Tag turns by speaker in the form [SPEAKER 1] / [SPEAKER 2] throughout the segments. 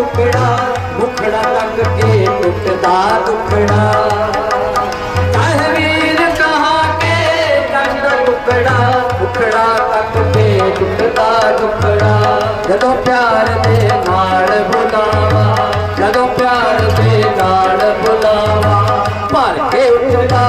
[SPEAKER 1] ਟੁਕੜਾ ਤੱਕ ਕੇ ਟੁੱਟਦਾ ਟੁਕੜਾ ਚਾਹੇ ਵੀਰ ਕਹਾ ਕੇ ਟੰਗ ਟੁਕੜਾ ਟੁਕੜਾ ਤੱਕ ਕੇ ਟੁੱਟਦਾ ਟੁਕੜਾ ਜਦੋਂ ਪਿਆਰ ਦੇ ਨਾਲ ਬੁਲਾਵਾ ਜਦੋਂ ਪਿਆਰ ਦੇ ਨਾਲ ਬੁਲਾਵਾ ਭਰ ਕੇ ਉੱਠਦਾ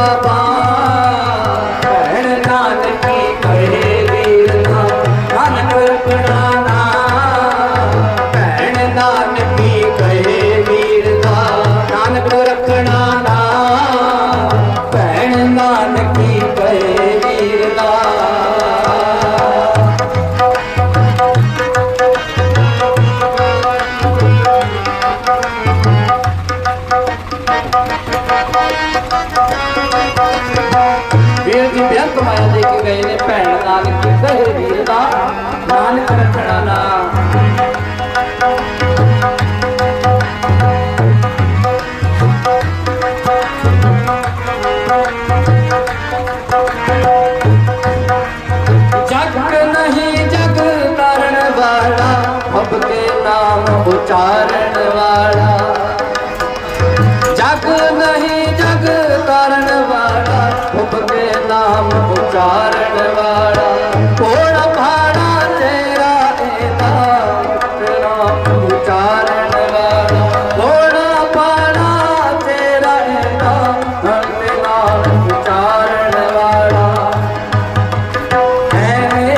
[SPEAKER 1] ਰਖਣਾ ਨਾ। ਭੈਣ ਨਾਨਕੀ ਕਹੇ ਵੀਰ ਦਾ। ਵੀਰ ਜੀ ਬੇਅੰਤ ਮਾਇਆ ਦੇ ਕੇ ਗਏ ਨੇ, ਭੈਣ ਨਾਨਕੀ ਕਹੇ ਵੀਰ ਦਾ। उचारण वाला जग नहीं जग कारण वाला खुद वाला भाड़ा तेरा एदा नाम वाला घोड़ा भाड़ा तेरा एदा हरे नाम वाला मैंने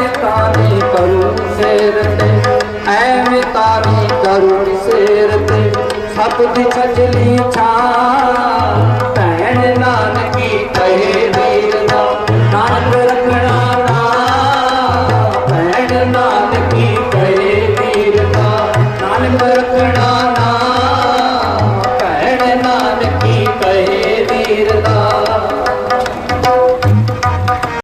[SPEAKER 1] ਤਾਰੀ ਕਰੁਣ ਸੇਰ ਤੇ ਸਭ ਦੀ ਛਜਲੀ ਛਾਂ। ਭੈਣ ਨਾਨਕੀ ਕਹੇ ਵੀਰ ਦਾ, ਨਾਨਕ ਰੱਖਣਾ ਨਾ। ਭੈਣ ਨਾਨਕੀ ਕਹੇ ਵੀਰ ਦਾ, ਨਾਨਕ ਰੱਖਣਾ ਨਾ। ਭੈਣ ਨਾਨਕੀ ਕਹੇ ਵੀਰ ਦਾ